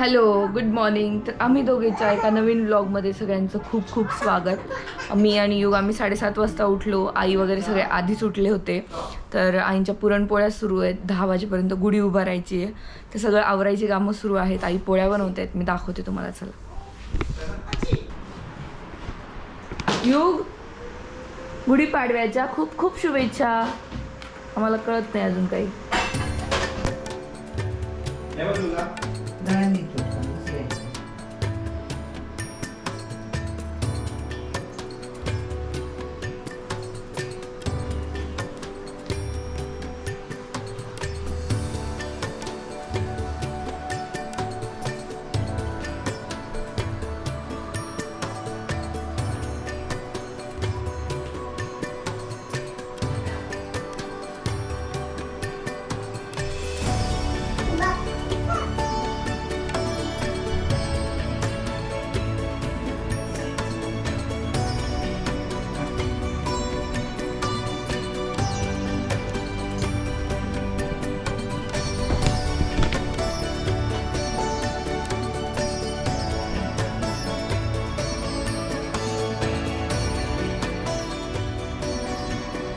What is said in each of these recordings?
Hello good morning तर आम्ही दोघेच्या एका नवीन ब्लॉगमध्ये सगळ्यांचं खूप खूप स्वागत. मी आणि युग आम्ही साडेसात वाजता उठलो. आई वगैरे सगळे आधीच उठले होते. तर आईंच्या पुरणपोळ्या सुरू आहेत. दहा वाजेपर्यंत गुढी उभारायची आहे. तर सगळं आवरायची कामं सुरू आहेत. आई पोळ्या बनवत आहेत मी दाखवते तुम्हाला. चला. युग गुढीपाडव्याच्या खूप खूप शुभेच्छा. आम्हाला कळत नाही अजून काही. organico.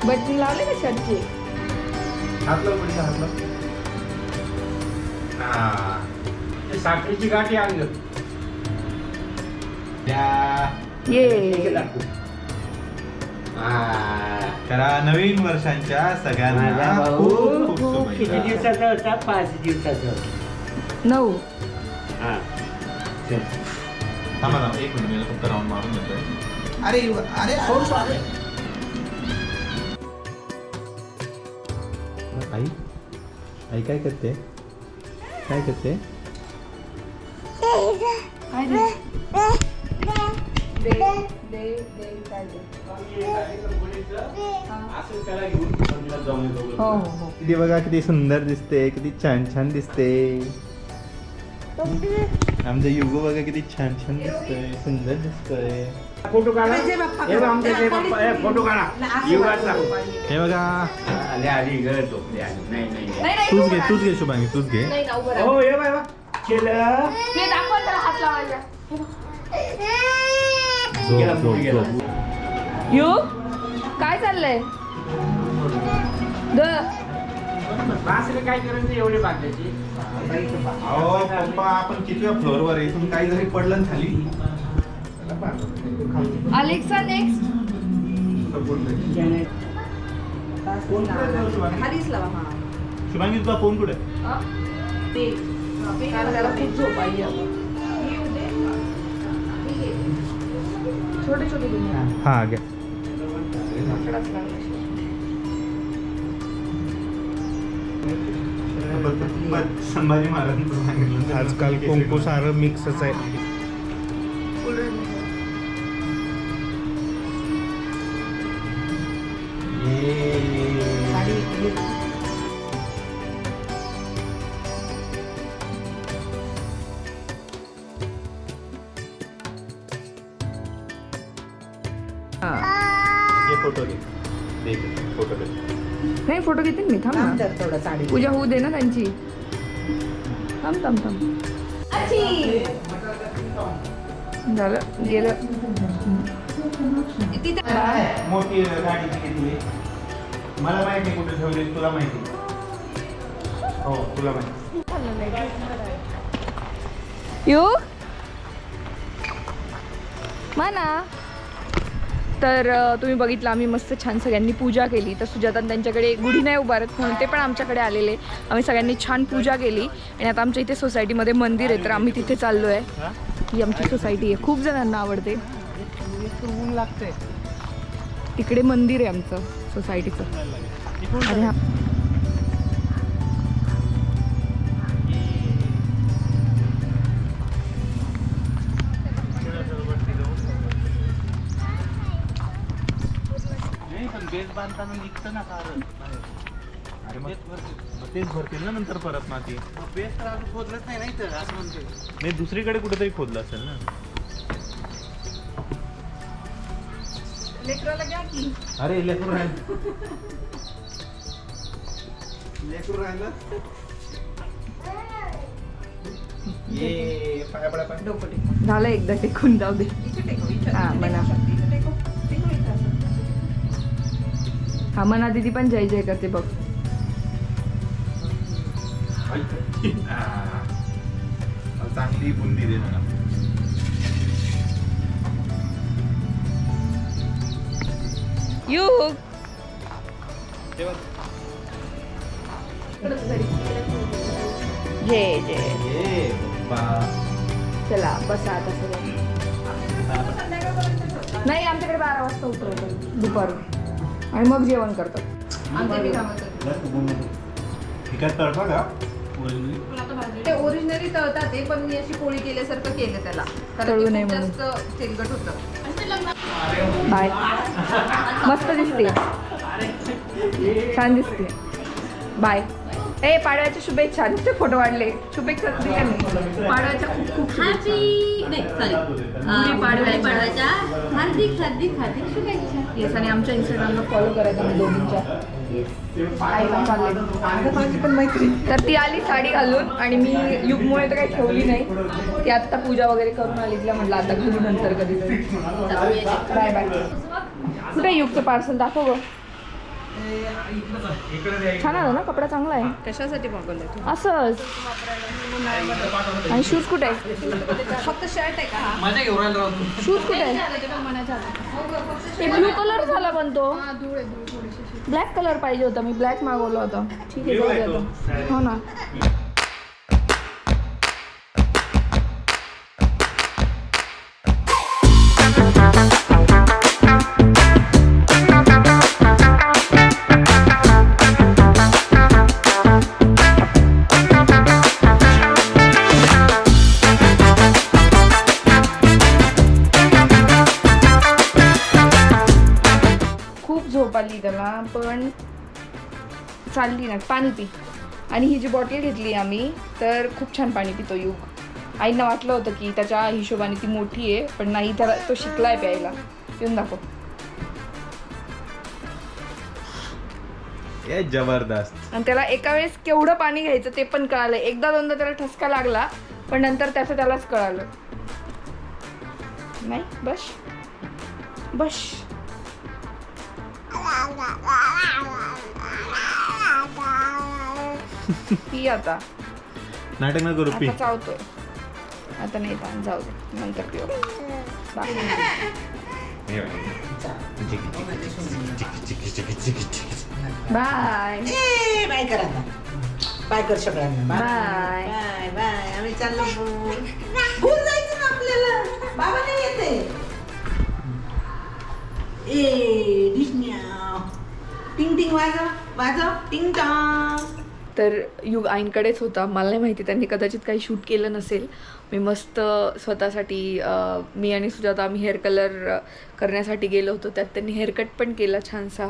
बटन लावले का शर्टचे? हातलं पुढे हातलं? हा. ते साखरेची गाठी अंग ये. करा नवीन वर्षांच्या सगळ्यांना खूप किती शुभेच्छा. दिवसाचा होता? पाच दिवसाचा होता. नऊ. हा. चल. थांबा थांबा. एक मिनिट मी फक्त राऊंड मारून घेतोय अरे यु- अरे आई काय करते? काय करते? काय दे? दे, दे, दे, काय दे? असं त्याला घेऊन मंदिरात जाऊन येतो हो हो हो. किती बघा किती सुंदर दिसते किती छान छान दिसते. आमचं युगो बघा किती छान छान दिसतोय सुंदर दिसतोय. फोटो काढा. हे बघ आमचे जय बाप्पा हे फोटो काढा. युगाचा हे बघा. आले आली ग झोपली आली. नाही नाही नाही. नाही, नाही, तूच घे. तूच घे शुभांगी तूच घे. नाही ना, उभं राहा. हो हे केलं. हे दाखवा त्याला हात झोप झोप. झोप. यू काय चाललंय? द. बासरी काय करायचं एवढी बांधायची अहो पप्पा आपण किती फ्लोअर वर आहे? इथून काही जरी पडलं ना खाली. अलेक्सा नेक्स्ट त्याने खालीच लावा हा. शुभांगी तुझा फोन कुठे? हा? छोटे छोटे हा. घ्या. संभाजी सांगितलं. आजकाल कुंकू सारं मिक्सच आहे. ये फोटो घे. देख फोटो घे. नाही फोटो घेते ना मी. थांब ना. पूजा होऊ दे ना त्यांची. थांब थांब थांब. झालं गेलं. मोठी गाडी घेतली. मला माहिती आहे कुठे ठेवली तुला माहिती हो तुला माहिती यू? माना. तर अ, तुम्ही बघितलं आम्ही मस्त छान सगळ्यांनी पूजा केली. तर सुजातान त्यांच्याकडे गुढी नाही उभारत म्हणून ते पण आमच्याकडे आलेले. आम्ही सगळ्यांनी छान पूजा केली. आणि आता आमच्या इथे सोसायटीमध्ये मंदिर आहे तर आम्ही तिथे चाललो आहे ही आमची सोसायटी आहे. खूप जणांना आवडते. तिकडे मंदिर आहे आमचं सोसायटीचं अरे हा नाही पण बेस बांधताना निघतं ना कारण. अरे मग मग तेच भरतील ना नंतर परत माती. बेस तर अजून खोदलंच नाही नाही तर असं म्हणते नाही दुसरीकडे कुठेतरी खोदलं असेल ना. लेकराला घ्या की. अरे लेकरू राहिलं. लेकरू राहिलं? ये पाया पडा पाया झालं एकदा टेकून जाऊ दे. हा म्हणा हा म्हणा दिदी पण जय जय करते बघ. चांगली बुंदी दे मला. युग जय जय ये। बाबा चला बसा आता सगळं. नाही आमच्याकडे बारा वाजता उतरवतो. दुपारून. आणि मग जेवण करतात ते ओरिजिनली तळतात ते पण मी अशी पोळी केल्यासारखं केलं त्याला. कारण तळू ते नये खूप म्हणून. जास्त तेलकट होतं. बाय. मस्त दिसते. छान दिसते. बाय. ए पाडव्याच्या शुभेच्छा. नुसते फोटो वाढले. शुभेच्छा पाडव्याच्या खूप खूप हॅपी नाही सॉरी पाडव्याच्या. हार्दिक हार्दिक हार्दिक शुभेच्छा. येस आणि आमच्या इंस्टाग्रामला फॉलो करा तुम्ही दोघींच्या. तर ती आली साडी घालून आणि मी युगमुळे तर काही ठेवली नाही. ती आत्ता पूजा वगैरे करून आली तिला म्हटलं आता घालू नंतर कधीतरी. बाय बाय कुठे युगचं पार्सल दाखव गं. छान आलं ना कपडा चांगला आहे. कशासाठी मागवलं असंच. आणि शूज कुठे आहे फक्त शर्ट आहे का? हा? शूज कुठे आहे ते ब्लू कलर झाला पण तो. ब्लॅक कलर पाहिजे होता मी ब्लॅक मागवला होता ठीक आहे जाऊ दे आता. हो ना त्याला पण चालली ना पाणी पी. आणि ही जी बॉटल घेतली आम्ही तर खूप छान पाणी पितो युग. आईंना वाटलं होतं की त्याच्या हिशोबाने ती मोठी आहे पण नाही त्याला तो शिकलाय प्यायला. पिऊन दाखव. जबरदस्त. आणि त्याला एका वेळेस केवढं पाणी घ्यायचं ते पण कळालं. एकदा दोनदा त्याला ठसका लागला पण नंतर त्याचं त्यालाच कळालं. नाही? बस. बस. पी आता. नाटक न करू पी. आता चावतोय. आता नाही ताण जाऊ दे नंतर पिऊ. बाय. बाय. बाय करा आता. बाय कर सगळ्यांना बाय. बाय. Bye bye. आम्ही चाललो. टिंग वाजव वाजव टिंग टॉंग. तर युग आईंकडेच होता. मला नाही माहिती त्यांनी कदाचित काही शूट केलं नसेल. मी मस्त स्वतःसाठी मी आणि सुजाता आम्ही हेअर कलर करण्यासाठी गेलो होतो. त्यात त्यांनी हेअरकट पण केला छानसा.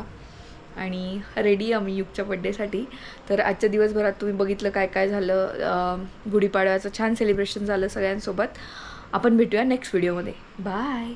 आणि रेडी आम्ही युगच्या बड्डेसाठी तर आजच्या दिवसभरात तुम्ही बघितलं काय काय झालं. गुढीपाडव्याचं छान सेलिब्रेशन झालं सगळ्यांसोबत. आपण भेटूया नेक्स्ट व्हिडिओमध्ये बाय